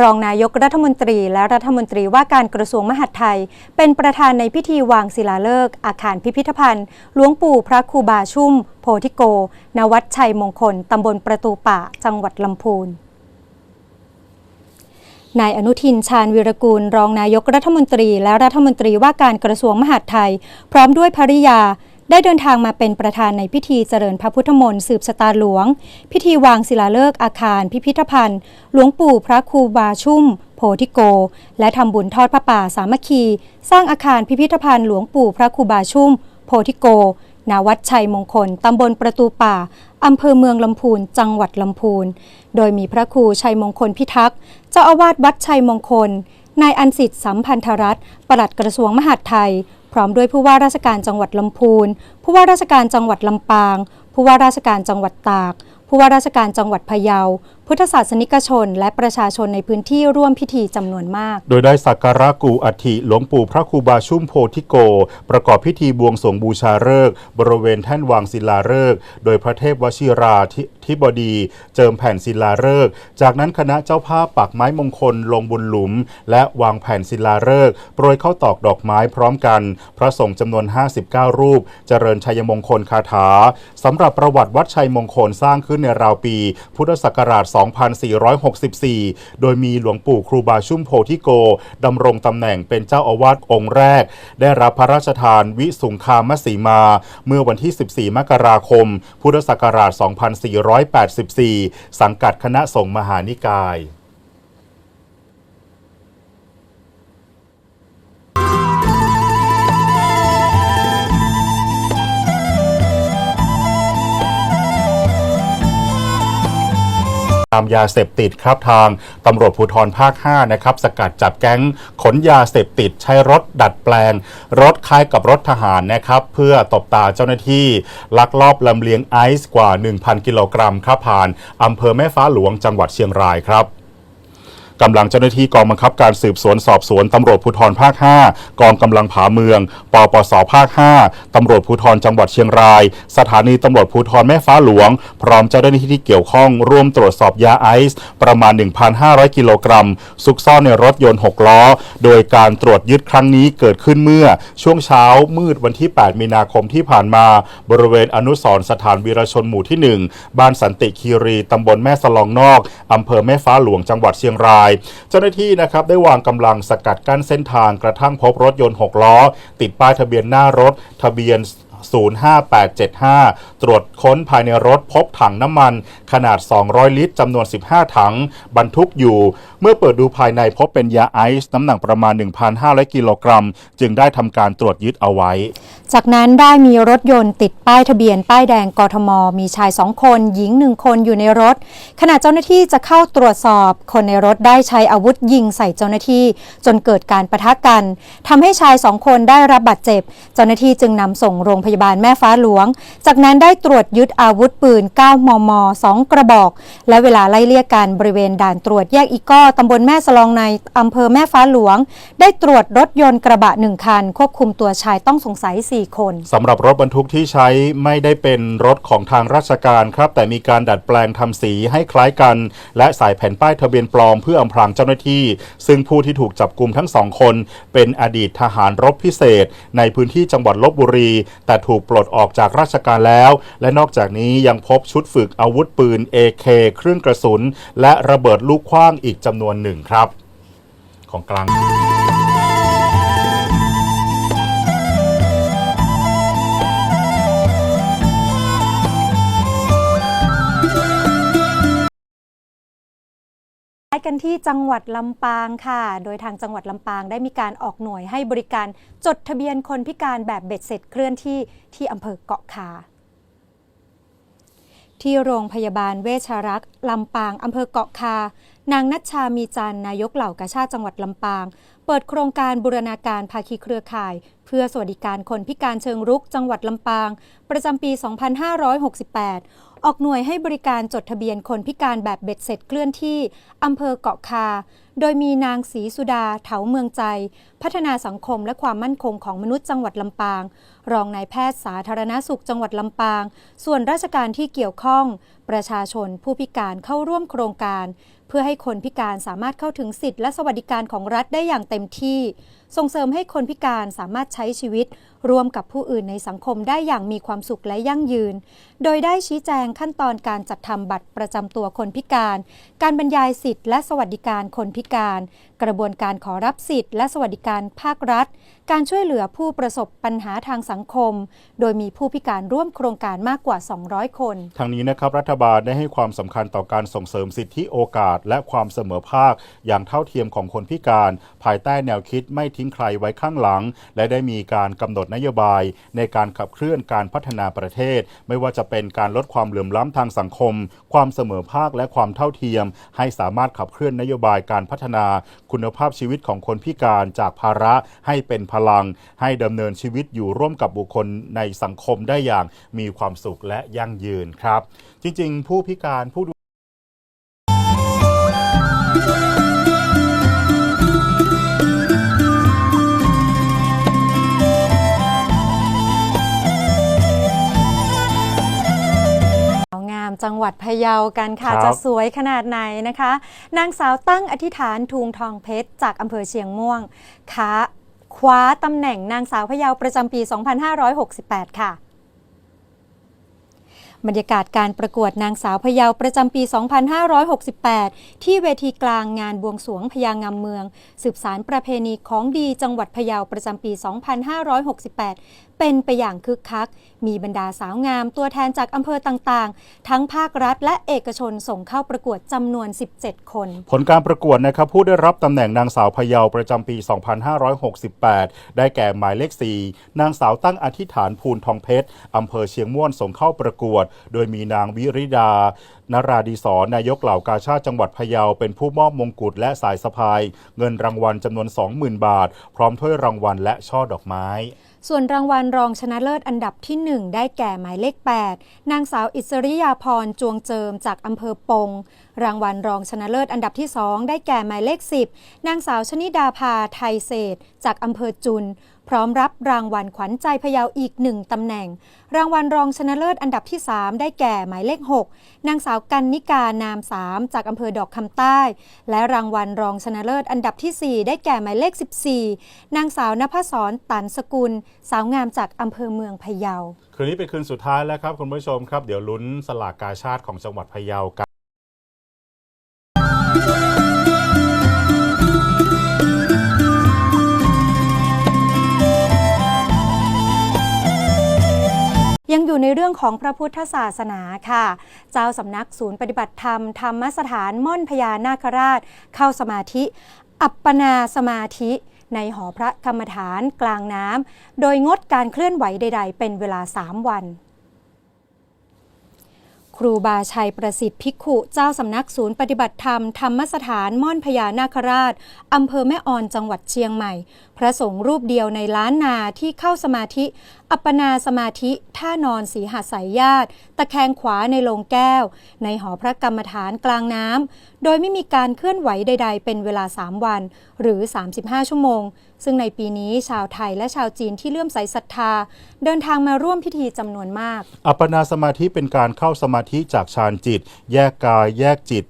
รองนายกรัฐมนตรีและรัฐมนตรีว่าการกระทรวงมหาดไทย เป็นประธานในพิธีวางศิลาฤกษ์อาคารพิพิธภัณฑ์ หลวงปู่พระครูบาชุ่ม โพธิโก ณ วัดชัยมงคล ตำบลประตูป่า จังหวัดลำพูนนายอนุทินชาญวิรกูล รองนายกรัฐมนตรี และรัฐมนตรีว่าการกระทรวงมหาดไทย พร้อมด้วยภริยา ได้เดินทางมาเป็นประธานในพิธีเจริญพระพุทธมนต์สืบชะตาหลวง พิธีวางศิลาฤกษ์อาคารพิพิธภัณฑ์ หลวงปู่พระครูบาชุ่ม โพธิโก และทำบุญทอดพระป่าสามัคคี สร้างอาคารพิพิธภัณฑ์หลวงปู่พระครูบาชุ่ม โพธิโกณวัดชัยมงคล ตำบลประตูป่า อำเภอเมืองลำพูน จังหวัดลำพูน โดยมีพระครูชัยมงคลพิทักษ์เจ้าอาวาสวัดชัยมงคล นายอันสิทธิ์สัมพันธรัตน์ปลัดกระทรวงมหาดไทย พร้อมด้วยผู้ว่าราชการจังหวัดลำพูน ผู้ว่าราชการจังหวัดลำปาง ผู้ว่าราชการจังหวัดตาก ผู้ว่าราชการจังหวัดพะเยา พุทธศาสนิกชน และประชาชนในพื้นที่ร่วมพิธีจำนวนมาก โดยได้สักการะกูอัฐิหลวงปู่พระครูบาชุ่มโพธิโก ประกอบพิธีบวงสรวงบูชาฤกษ์บริเวณแท่นวางศิลาฤกษ์โดยพระเทพวชิราธิธิบดี เจิมแผ่นศิลาฤกษ์จากนั้นคณะเจ้าภาพปักไม้มงคลลงบนหลุม และวางแผ่นศิลาฤกษ์โปรยเข้าตอกดอกไม้พร้อมกัน พระสงฆ์จำนวน 59 รูป เจริญชัยมงคลคาถาสำหรับประวัติวัดชัยมงคลสร้างขึ้นในราวปี พุทธศักราช2464 โดยมีหลวงปู่ครูบาชุ่มโพธิโกดำรงตำแหน่งเป็นเจ้าอาวาสองค์แรก ได้รับพระราชทานวิสุงคามสีมา เมื่อวันที่ 14 มกราคม พุทธศักราช 2484 สังกัดคณะสงฆ์มหานิกาย ตามยาเสพติดครับทางตำรวจภูธรภาค 5 นะครับ สกัดจับแก๊งขนยาเสพติดใช้รถดัดแปลง รถคล้ายกับรถทหารนะครับ เพื่อตบตาเจ้าหน้าที่ ลักลอบลำเลียงไอซ์กว่า 1,000 กิโลกรัมครับผ่านอำเภอแม่ฟ้าหลวงจังหวัดเชียงรายครับ กำลังเจ้าหน้าที่กองบังคับการสืบสวนสอบสวนตำรวจภูธรภาค 5 กองกำลังผาเมือง ปปสภาค 5 ตำรวจภูธรจังหวัดเชียงราย สถานีตำรวจภูธรแม่ฟ้าหลวง พร้อมเจ้าหน้าที่ที่เกี่ยวข้องร่วมตรวจสอบยาไอซ์ประมาณ 1,500 กิโลกรัม ซุกซ่อนในรถยนต์ 6 ล้อ โดยการตรวจยึดครั้งนี้เกิดขึ้นเมื่อช่วงเช้ามืดวันที่ 8 มีนาคมที่ผ่านมา บริเวณอนุสรสถานวีรชนหมู่ที่ 1 บ้านสันติคีรีตำบลแม่สลองนอกอำเภอแม่ฟ้าหลวงจังหวัดเชียงรายเจ้าหน้าที่นะครับได้วางกำลังสกัดกั้นเส้นทางกระทั่งพบรถยนต์ 6 ล้อ ติดป้ายทะเบียนหน้ารถ ทะเบียน05875 ตรวจค้นภายในรถพบถังน้ำมันขนาด 200 ลิตรจำนวน 15 ถัง บรรทุกอยู่เมื่อเปิดดูภายในพบเป็นยาไอซ์น้ำหนักประมาณ 1,500 กิโลกรัม จึงได้ทำการตรวจยึดเอาไว้ จากนั้นได้มีรถยนต์ติดป้ายทะเบียนป้ายแดงกทม มีชายสองคน หญิงหนึ่งคนอยู่ในรถ ขณะเจ้าหน้าที่จะเข้าตรวจสอบ คนในรถได้ใช้อาวุธยิงใส่เจ้าหน้าที่ จนเกิดการประทะกันทำให้ชายสองคนได้รับบาดเจ็บ เจ้าหน้าที่จึงนำส่งโรงพยาบาลแม่ฟ้าหลวง จากนั้นได้ตรวจยึดอาวุธปืน 9 มม 2 กระบอก และเวลาไล่เลี่ยกันบริเวณด่านตรวจแยกอีก้อตำบลแม่สลองในอำเภอแม่ฟ้าหลวง ได้ตรวจรถยนต์กระบะหนึ่งคัน ควบคุมตัวชายต้องสงสัย 4 คนสำหรับรถบรรทุกที่ใช้ไม่ได้เป็นรถของทางราชการครับ แต่มีการดัดแปลงทำสีให้คล้ายกัน และใส่แผ่นป้ายทะเบียนปลอมเพื่ออำพรางเจ้าหน้าที่ ซึ่งผู้ที่ถูกจับกลุ่มทั้งสองคน เป็นอดีตทหารรบพิเศษ ในพื้นที่จังหวัดลบบุรี แต่ถูกปลดออกจากราชการแล้ว และนอกจากนี้ยังพบชุดฝึกอาวุธปืน AK เครื่องกระสุน และระเบิดลูกขว้างอีกจำำนวนหนึ่งครับ ของกลางไปกันที่จังหวัดลำปางค่ะ โดยทางจังหวัดลำปางได้มีการออกหน่วยให้บริการจดทะเบียนคนพิการแบบเบ็ดเสร็จเคลื่อนที่ที่อำเภอเกาะคา ที่โรงพยาบาลเวชรักษ์ลำปางอำเภอเกาะคา นางนัชชามีจันนายกเหล่ากาชาติจังหวัดลำปาง เปิดโครงการบูรณาการภาคีเครือข่าย เพื่อสวัสดิการคนพิการเชิงรุกจังหวัดลำปาง ประจำปี 2568 ออกหน่วยให้บริการจดทะเบียนคนพิการแบบเบ็ดเสร็จเคลื่อนที่อำเภอเกาะคา โดยมีนางศรีสุดาเถาเมืองใจ พัฒนาสังคมและความมั่นคงของมนุษย์จังหวัดลำปาง รองนายแพทย์สาธารณสุขจังหวัดลำปาง ส่วนราชการที่เกี่ยวข้อง ประชาชนผู้พิการเข้าร่วมโครงการ เพื่อให้คนพิการสามารถเข้าถึงสิทธิและสวัสดิการของรัฐได้อย่างเต็มที่ ส่งเสริมให้คนพิการสามารถใช้ชีวิต ร่วมกับผู้อื่นในสังคมได้อย่างมีความสุขและยั่งยืน โดยได้ชี้แจงขั้นตอนการจัดทำบัตรประจำตัวคนพิการ การบรรยายสิทธิและสวัสดิการคนพิการ กระบวนการขอรับสิทธิและสวัสดิการภาครัฐ การช่วยเหลือผู้ประสบปัญหาทางสังคม โดยมีผู้พิการร่วมโครงการมากกว่า 200 คน ทางนี้นะครับรัฐบาลได้ให้ความสำคัญต่อการส่งเสริมสิทธิโอกาส และความเสมอภาค อย่างเท่าเทียมของคนพิการ ภายใต้แนวคิดไม่ทิ้งใครไว้ข้างหลัง และได้มีการกำหนดนโยบายในการขับเคลื่อนการพัฒนาประเทศ ไม่ว่าจะเป็นการลดความเหลื่อมล้ำทางสังคม ความเสมอภาคและความเท่าเทียม ให้สามารถขับเคลื่อนนโยบายการพัฒนาคุณภาพชีวิตของคนพิการจากภาระให้เป็นพลัง ให้ดำเนินชีวิตอยู่ร่วมกับบุคคลในสังคมได้อย่างมีความสุขและยั่งยืนครับ จริงๆ ผู้พิการผู้ จังหวัดพะเยากันค่ะ ครับ จะสวยขนาดไหนนะคะ นางสาวตั้งอธิษฐานทุงทองเพชร จากอำเภอเชียงม่วงค้าคว้าตำแหน่งนางสาวพะเยาประจำปี 2568 ค่ะ บรรยากาศการประกวดนางสาวพะเยาประจำปี 2568 ที่เวทีกลางงานบวงสรวงพญางามเมือง สืบสารประเพณีของดีจังหวัดพะเยาประจำปี 2568 เป็นไปอย่างคึกคัก มีบรรดาสาวงามตัวแทนจากอำเภอต่างๆ ทั้งภาครัฐและเอกชนส่งเข้าประกวดจำนวน 17 คน ผลการประกวดนะครับผู้ได้รับตำแหน่งนางสาวพะเยาประจำปี 2568 ได้แก่หมายเลข 4 นางสาวตั้งอธิษฐานภูลทองเพชรอำเภอเชียงม่วนส่งเข้าประกวด โดยมีนางวิริดา นราดีศรนายกเหล่ากาชาติจังหวัดพะเยาเป็นผู้มอบมงกุฎและสายสะพาย เงินรางวัลจำนวน 20,000 บาท พร้อมถ้วยรางวัลและช่อดอกไม้ ส่วนรางวัลรองชนะเลิศอันดับที่ 1 ได้แก่หมายเลข 8 นางสาวอิสริยาพรจวงเจิมจากอำเภอปง รางวัลรองชนะเลิศอันดับที่ 2 ได้แก่หมายเลข 10 นางสาวชนิดาภาไทยเศษ จากอำเภอจุน พร้อมรับรางวัลขวัญใจพะเยาอีกหนึ่งตำแหน่ง รางวัลรองชนะเลิศอันดับที่ 3 ได้แก่หมายเลข 6 นางสาวกันนิกานามสามจากอำเภอดอกคำใต้ และรางวัลรองชนะเลิศอันดับทีสี่ 4 ได้แก่หมายเลข 14 นางสาวนภศรตันสกุล สาวงามจากอำเภอเมืองพะเยา คืนนี้เป็นคืนสุดท้ายแล้วครับคุณผู้ชมครับ เดี๋ยวลุ้นสลากกาชาติของจังหวัดพะเยากัน อยู่ในเรื่องของพระพุทธศาสนาค่ะ เจ้าสำนักศูนย์ปฏิบัติธรรม ธรรมสถานม่อนพญานาคราช เข้าสมาธิ อัปปนาสมาธิในหอพระกรรมฐานกลางน้ำ โดยงดการเคลื่อนไหวใด ๆ เป็นเวลา 3 วัน ครูบาชัยประสิทธิ์ภิกขุเจ้าสำนักศูนย์ปฏิบัติธรรม ธรรมสถานม่อนพญานาคราชอำเภอแม่ออนจังหวัดเชียงใหม่ พระสงฆ์รูปเดียวในล้านนาที่เข้าสมาธิ อัปปนาสมาธิท่านอนสีหาสายญาติ ตะแคงขวาในโลงแก้ว ในหอพระกรรมฐานกลางน้ำ โดยไม่มีการเคลื่อนไหวใด ๆ เป็นเวลา 3 วัน หรือ 35 ชั่วโมง ซึ่งในปีนี้ชาวไทยและชาวจีนที่เลื่อมใสศรัทธา เดินทางมาร่วมพิธีจำนวนมาก อัปปนาสมาธิเป็นการเข้าสมาธิจากฌานจิต แยกกายแยกจิต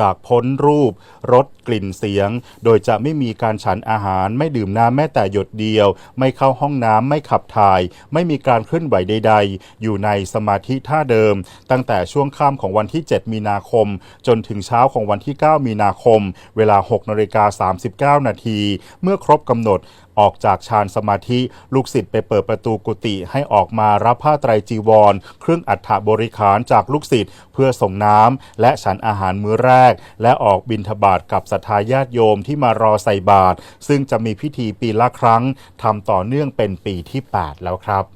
จากพ้นรูปรสกลิ่นเสียง โดยจะไม่มีการฉันอาหาร ไม่ดื่มน้ำแม้แต่หยดเดียว ไม่เข้าห้องน้ำไม่ขับถ่าย ไม่มีการเคลื่อนไหวใด ๆ อยู่ในสมาธิท่าเดิม ตั้งแต่ช่วงค่ำของวันที่ 7 มีนาคม จนถึงเช้าของวันที่ 9 มีนาคม เวลา6นาฬิกา39 นาที เมื่อครบกำหนด ออกจากฌานสมาธิ ลูกศิษย์ไปเปิดประตูกุฏิให้ออกมารับผ้าไตรจีวร เครื่องอัฐบริขารจากลูกศิษย์เพื่อส่งน้ำและฉันอาหารมื้อแรก และออกบิณฑบาตกับศรัทธาญาติโยมที่มารอใส่บาตรซึ่งจะมีพิธีปีละครั้งทำต่อเนื่องเป็นปีที่ 8 แล้วครับ